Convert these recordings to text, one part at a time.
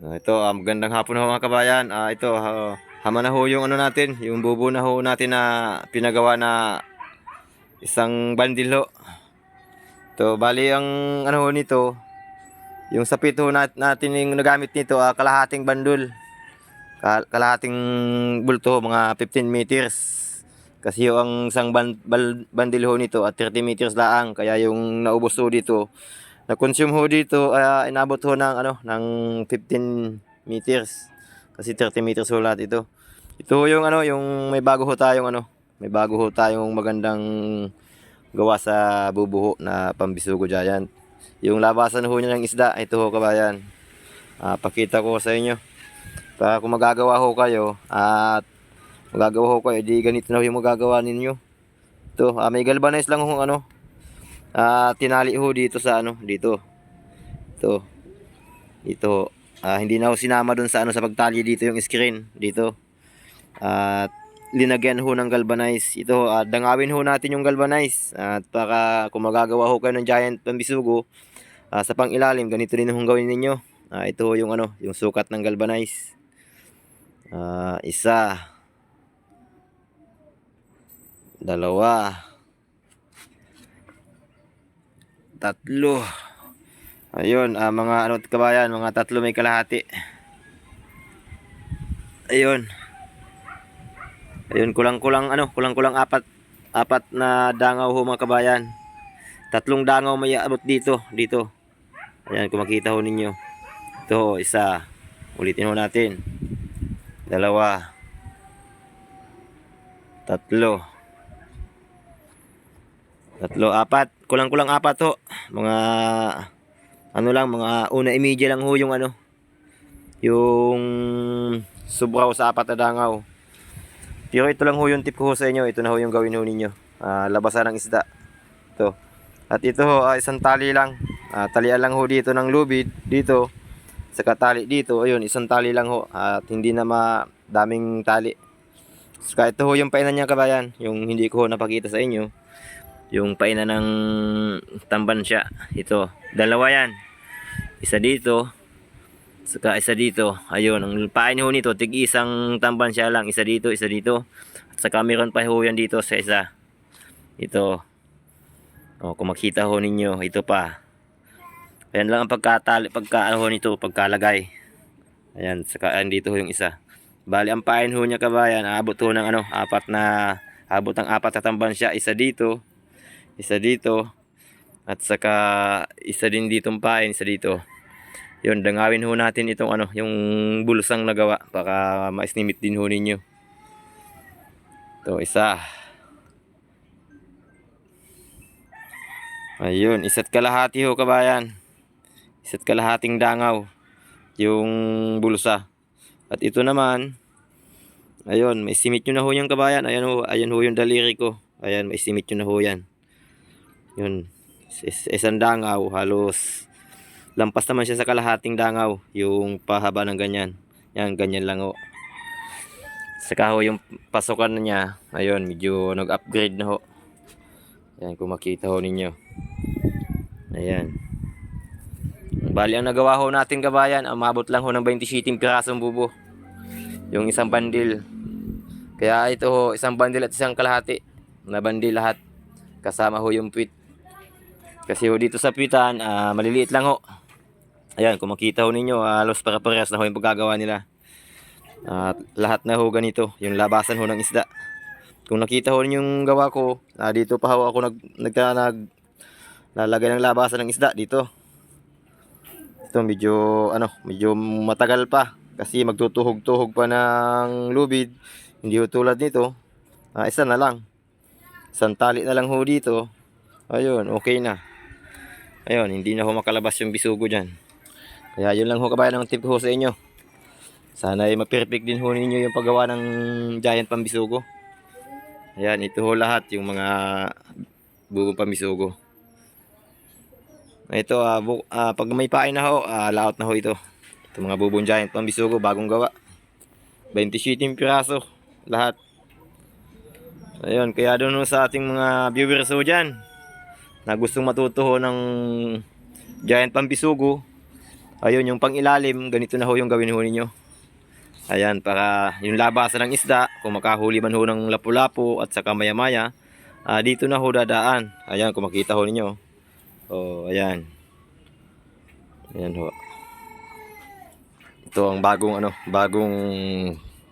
Ah, ito, ah, magandang hapon ho mga kabayan. Ah, ito, ah, hama na ho yung ano natin, yung bubo na ho natin na pinagawa na isang bandil ho. Ito, bali ang ano ho nito, yung sapit ho nat natin yung nagamit nito, ah, kalahating bandul. Kal- kalahating bulto, ho, mga 15 meters. Kasi ho, ang isang ban- bandil ho nito at 30 meters laang. Kaya yung naubos ho dito, na-consume ho dito, ah, inabot ho ng, ano, ng 15 meters. Kasi 30 meters ho lahat ito. Ito ho yung, ano, yung may bago ho tayong, ano, may bago ho tayong magandang gawa sa bubuho na pambisugo giant. Yung labasan ho niya ng isda, ito ho kabayan. Ah, pakita ko sa inyo. Para kung magagawa ho kayo at magagawa ho kayo, di ganito na ho yung magagawa ninyo. Ito, ah, may galvanize lang ho ano. Ah, tinali ho dito sa ano, dito. Ito. Dito. Ah, hindi na ho sinama doon sa ano sa pagtali dito yung screen dito. At linagyan ho ng galvanize. Ito, ah, dangawin ho natin yung galvanize. At para kung magagawa ho kayo ng giant pambisugo, ah, sa pangilalim, ganito din ho gawin ninyo. Ah, ito ho yung ano, yung sukat ng galvanize. Ah, isa. Dalawa. Tatlo. Ayun, ah, mga ano kabayan, mga tatlo may kalahati. Ayun. Ayun, kulang-kulang ano, kulang-kulang apat apat na dangaw ho mga kabayan. Tatlong dangaw may abot dito, dito. Ayan, kung makita ho ninyo. Ito, ho, isa. Ulitin ho natin. Dalawa. Tatlo. Tatlo, apat. Kulang-kulang apat ho. Mga ano lang, mga una imidya lang ho yung ano. Yung subraw sa apat na dangaw. Pero ito lang ho yung tip ko ho sa inyo. Ito na ho yung gawin ho ninyo. Ah, labasan ng isda. Ito. At ito ho, ah, isang tali lang. Ah, talian lang ho dito ng lubid. Dito. Saka tali dito. Ayun, isang tali lang ho. At hindi na madaming tali. Saka ito ho yung painan niya kabayan. Yung hindi ko ho napakita sa inyo. Yung painan ng tamban siya. Ito. Dalawa yan. Isa dito. Saka isa dito. Ayun. Ang pain ho nito. Tig isang tamban siya lang. Isa dito. Isa dito. At saka meron pa ho yan dito sa isa. Ito. O, kung makita ho ninyo. Ito pa. Ayan lang ang pagkatali. Pagka ano nito. Pagkalagay. Ayan. Saka ayan dito ho yung isa. Bali ang pain ho niya kabayan. Abot ho ng ano. Apat na. Abot ng apat na tamban siya. Isa dito. Isa dito. At saka isa din ditong pain. Isa dito. Yun, dangawin ho natin itong ano, yung bulusang nagawa para maisnimit din ho ninyo. Ito, isa. Ayun, isa't kalahati ho kabayan. Isa't kalahating dangaw yung bulsa. At ito naman, ayun, may simit nyo na ho yung kabayan. Ayan ho, ayan ho yung daliri ko. Ayan, may simit nyo na ho yan. Yun, is- isang dangaw, halos. Lampas naman siya sa kalahating dangaw yung pahaba ng ganyan. Yan ganyan lang ho saka ho yung pasokan niya ayun medyo nag upgrade na ho. Yan kung makita ho ninyo. Ayan. Bali ang nagawa ho natin kabayan umabot lang ho ng 27 pirasong bubo. Yung isang bandil. Kaya ito ho isang bandil at isang kalahati. Na bandil lahat. Kasama ho yung pit kasi ho dito sa pitan, ah, maliliit lang ho. Ayan, kung makita ho ninyo, ah, halos para-parehas na ho yung pagkagawa nila. At lahat na ho ganito, yung labasan ho ng isda. Kung nakita ho ninyo yung gawa ko, ah, dito pa ho ako nag, nagka, nag, lalagay ng labasan ng isda dito. Ito medyo, ano, medyo matagal pa. Kasi magtutuhog-tuhog pa ng lubid. Hindi ho tulad nito. Ah, isa na lang. Isang tali na lang ho dito. Ayun, okay na. Ayun, hindi na ho makalabas yung bisugo dyan. Kaya yun lang ho kabayan ang tip ko sa inyo. Sana ay ma-perfect din ho ninyo yung paggawa ng giant pambisugo. Ayan, ito ho lahat yung mga bubong pambisugo. Ito, ah, bu- ah, pag may pain na ho, ah, layout na ho ito. Ito mga bubong giant pambisugo, bagong gawa. 27 piraso, lahat. Ayun, kaya doon sa ating mga viewers ho dyan na gustong matuto ng giant pambisugo Ayun, yung pang-ilalim, ganito na ho yung gawin ho ninyo. Ayan, para yung labasan ng isda, kung makahuli man ho ng lapu-lapu at saka maya-maya, ah, dito na ho dadaan. Ayan, kung makita ho ninyo. Oh, ayan. Ayan ho. Ito ang bagong ano, bagong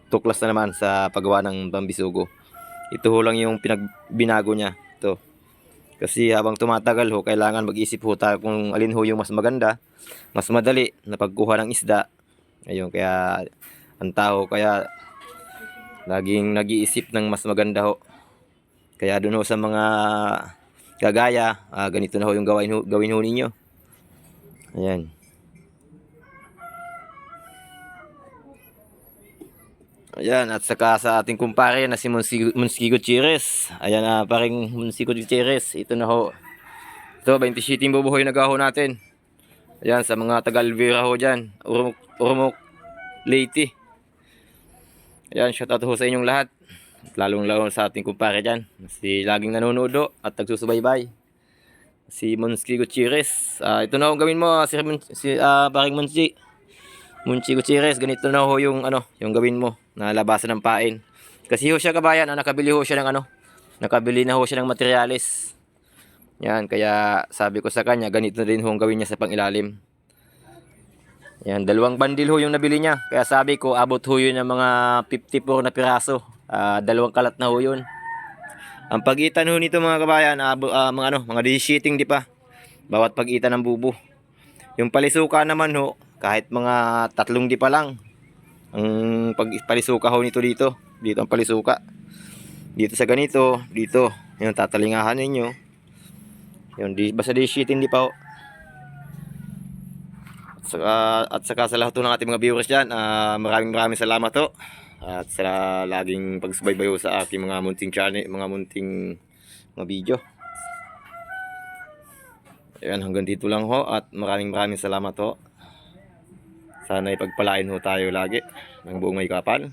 tuklas na naman sa paggawa ng bambisugo. Ito ho lang yung pinagbinago niya. Ito. Kasi habang tumatagal ho, kailangan mag-isip ho tayo kung alin ho yung mas maganda, mas madali na pagkuha ng isda. Ayun, kaya ang tao kaya laging nag-iisip ng mas maganda ho. Kaya doon ho sa mga gagaya, ah, ganito na ho yung gawin ho, gawin ho ninyo. Ayan. Ayan, at saka sa ating kumpare na si Monsi, Monsi Gutierrez. Ayan na, paring Monsi Gutierrez. Ito na ho. Ito, 27 bubuhoy na gaho natin. Ayan, sa mga taga-Alvera ho dyan. Urumok, Urumok, Leyte. Ayan, shout out ho sa inyong lahat. Lalong lalo sa ating kumpare dyan. Si laging nanonood ho at nagsusubaybay. Si Monsi Gutierrez. Ah, ito na ho gawin mo, si, Mon- si ah, paring Monsi. Monsi Gutierrez, ganito na ho yung ano, yung gawin mo na labasan ng pain. Kasi ho siya kabayan, ah, nakabili ho siya ng ano, nakabili na ho siya ng materyales. Yan, kaya sabi ko sa kanya, ganito na din ho ang gawin niya sa pangilalim. Yan, dalawang bandil ho yung nabili niya. Kaya sabi ko, abot ho yun ng mga 54 na piraso. Ah, dalawang kalat na ho yun. Ang pagitan ho nito mga kabayan, abo, ah, mga ano, mga di-sheeting di pa. Bawat pagitan ng bubo. Yung palisuka naman ho, kahit mga tatlong di pa lang. Ang pagpalisuka ho nito dito. Dito ang palisuka. Dito sa ganito, dito. Yung tatalingahan ninyo. Yun, di, basta di sheeting di pa ho. At saka, at saka sa lahat ng ating mga viewers dyan, ah, maraming maraming salamat ho. At sa laging pagsubaybay sa aking mga munting channel, mga munting mga video. Ayan, hanggang dito lang ho at maraming maraming salamat ho. Sana ipagpalain ho tayo lagi ng buong may kapal.